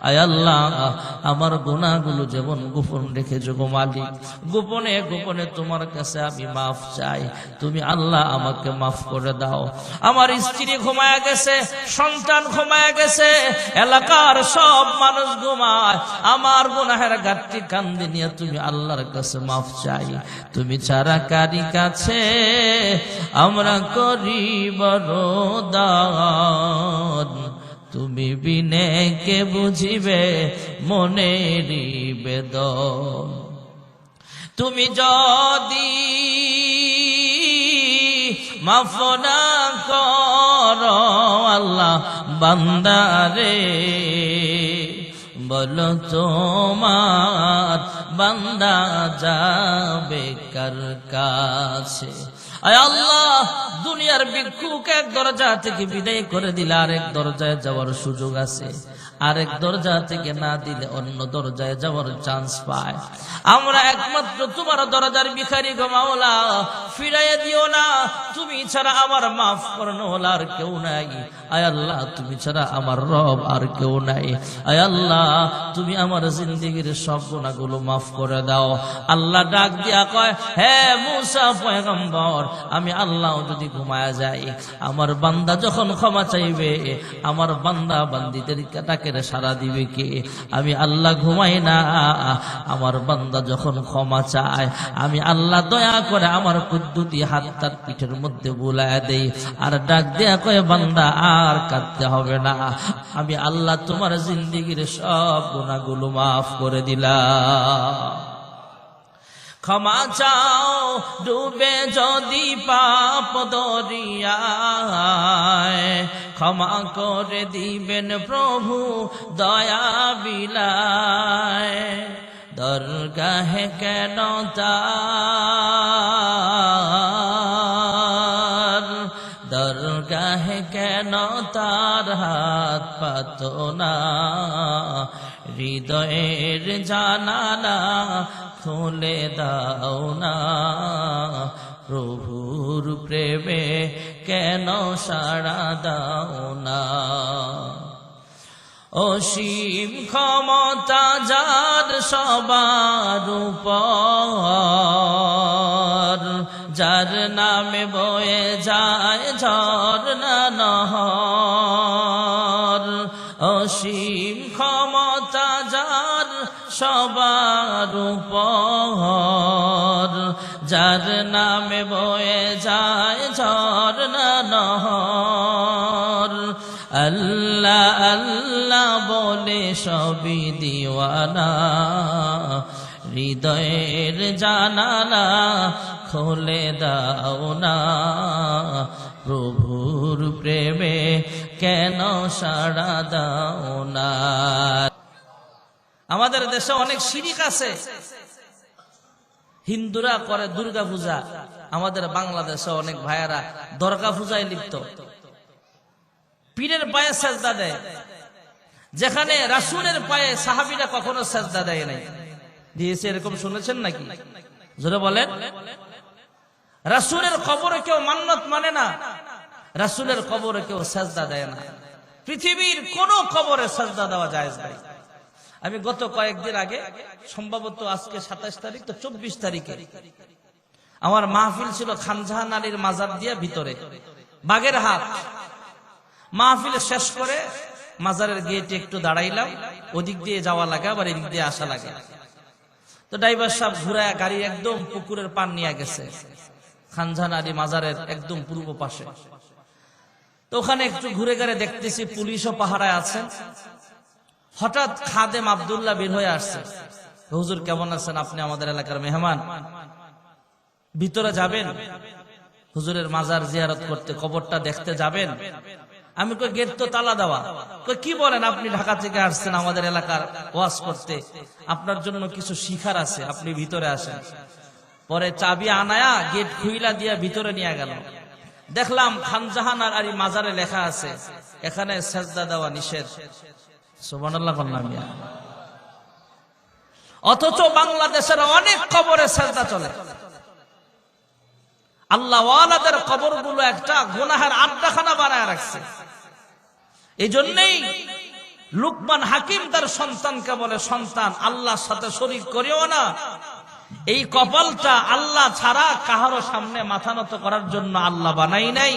আল্লাহ, আমার গুণাগুলো যেমন গোপন রেখেছো গো মালিক, গোপনে গোপনে তোমার কাছে আমি মাফ চাই। তুমি আল্লাহ আমাকে মাফ করে দাও। আমার স্ত্রী ঘুমায় গেছে, সন্তান ঘুমায় গেছে, এলাকার সব মানুষ ঘুমায়। আমার গুনাহের গাঠটি কান্দি নিয়ে তুমি আল্লাহর কাছে মাফ চাই। তুমি ছাড়া কারি কাছে আমরা করি বরদান। তুমি বিনে কে বুঝিবে মনেরই বেদ তুমি যদি মাফ না কর আল্লাহ বান্দারে, বলো তোমার বান্দা যাবে কার কাছে? আল্লাহ, দুনিয়ার ভিক্ষুক এক দরজা থেকে বিদায় করে দিলে আরেক দরজায় যাওয়ার সুযোগ আছে। আরেক দরজা থেকে না দিলে অন্য দরজায় যাওয়ার চান্স পায়। আমরা একমাত্র তোমার দরজার ভিখারি গো মাওলা, ফিরাইয়া দিও না। তুমি ছাড়া আমার মাফ করনো আর কেউ নাই। আয় আল্লাহ, তুমি ছাড়া আমার রব আর কেউ নাই। আয় আল্লাহ, তুমি আমার জিন্দগির সব গুণাগুলো মাফ করে দাও। আল্লাহ ডাক দিয়া কয়, হে মুসা পয়গম্বর, আমি আল্লাহ যদি ঘুমায়া যাই, আমার বান্দা যখন ক্ষমা চাইবে, আমার বান্দা বান্দিদের তাকে সারা দিবে কে? আমি আল্লাহ ঘুমাই না, আমার বান্দা যখন ক্ষমা চায়, আমি আল্লাহ দয়া করে আমার কুদ্দুতি হাত তার পিঠের মধ্যে বুলায় দেই। আর ডাক দেয়া কয়ে, বান্দা, আর কাঁদতে হবে না। আমি আল্লাহ তোমার জিন্দিগির সব গুণাগুলো মাফ করে দিলাম। ক্ষমা চাও, ডুবে যদি পাপ দরিয়ায়। ক্ষমা করে দিবেন প্রভু দয়া বিলায়। দরগাহে কেন তার? দরগাহে কেন তার হাত পাত না? হৃদয়ের জানালা খুলে দাও না। প্রভুর প্রেমে কেন সাড়া দাও না? অসীম ক্ষমতা যার সবার উপর, যার নামে বয়ে ক্ষমতা যার সবার উপর। যার নামে বয়ে যায় ঝর্ণা নহর। আল্লাহ আল্লাহ বলে সবই দিওয়ানা। হৃদয়ের জানালা খোলে দাও না। প্রভুর প্রেমে কেন সাড়া দাও না? আমাদের দেশে অনেক শিরিক আছে। হিন্দুরা করে দুর্গা পূজা আমাদের বাংলাদেশে অনেক ভাইয়ারা দর্গা পূজায় লিপ্ত। পীরের পায়ে সেজদা দেয়। যেখানে রাসুলের পায়ে সাহাবিরা কখনো সেজদা দেয় নাই। দিয়েছে, এরকম শুনেছেন নাকি? জোরে বলেন। রাসুলের কবরে কেউ মান্নত মানে না। রাসুলের কবরে কেউ সেজদা দেয় না। পৃথিবীর কোন কবরে সেজদা দেওয়া যায় নাই। আমি গত কয়েকদিন আগে, সম্ভবত আজকে সাতাশ তারিখ, তো চব্বিশ তারিখে, আমার মাহফিল ছিল খানজাহান আলীর মাজার দিয়া ভিতরে, বাগের হাত মাহফিল শেষ করে মাজারের গেটে একটু দাঁড়াইলাম, ওদিক দিয়ে যাওয়া লাগে, আবার এদিক দিয়ে আসা লাগে। তো ড্রাইভার সাহেব ঘুরায় গাড়ি একদম পুকুরের পান নিয়ে গেছে, খানজাহান আলী মাজারের একদম পূর্ব পাশে। তো ওখানে একটু ঘুরে ঘুরে দেখতেছি পুলিশও পাহারায় আছেন। হঠাৎ খাদেম আবদুল্লাহ বের হয়ে আসছে। হুজুর, কেমন আছেন? আপনি আমাদের এলাকার মেহমান। ভিতরে যাবেন। হুজুরের মাজার জিয়ারত করতে, কবরটা দেখতে যাবেন। আমি কই, গেট তো তালা দেওয়া। কই, কি বলেন আপনি? ঢাকা থেকে আসছেন আমাদের এলাকার ওয়াজ করতে। আপনার জন্য কিছু শিখার আছে, আপনি ভিতরে আসেন। পরে চাবি আনায়া গেট খুইলা দিয়া ভিতরে নিয়ে গেল। দেখলাম খানজাহান আর মাজারে লেখা আছে, এখানে সেজদা দেওয়া নিষেধ। অথচ বাংলাদেশের অনেক কবরে সেজদা চলে। আল্লাহ কবরগুলো একটা গুনাহের আড্ডাখানা বানায় রাখছে। এই জন্যেই লুকমান হাকিম তার সন্তানকে বলে, সন্তান, আল্লাহর সাথে শরিক করিও না। এই কপালটা আল্লাহ ছাড়া কাহারো সামনে মাথা নত করার জন্য আল্লাহ বানাই নাই।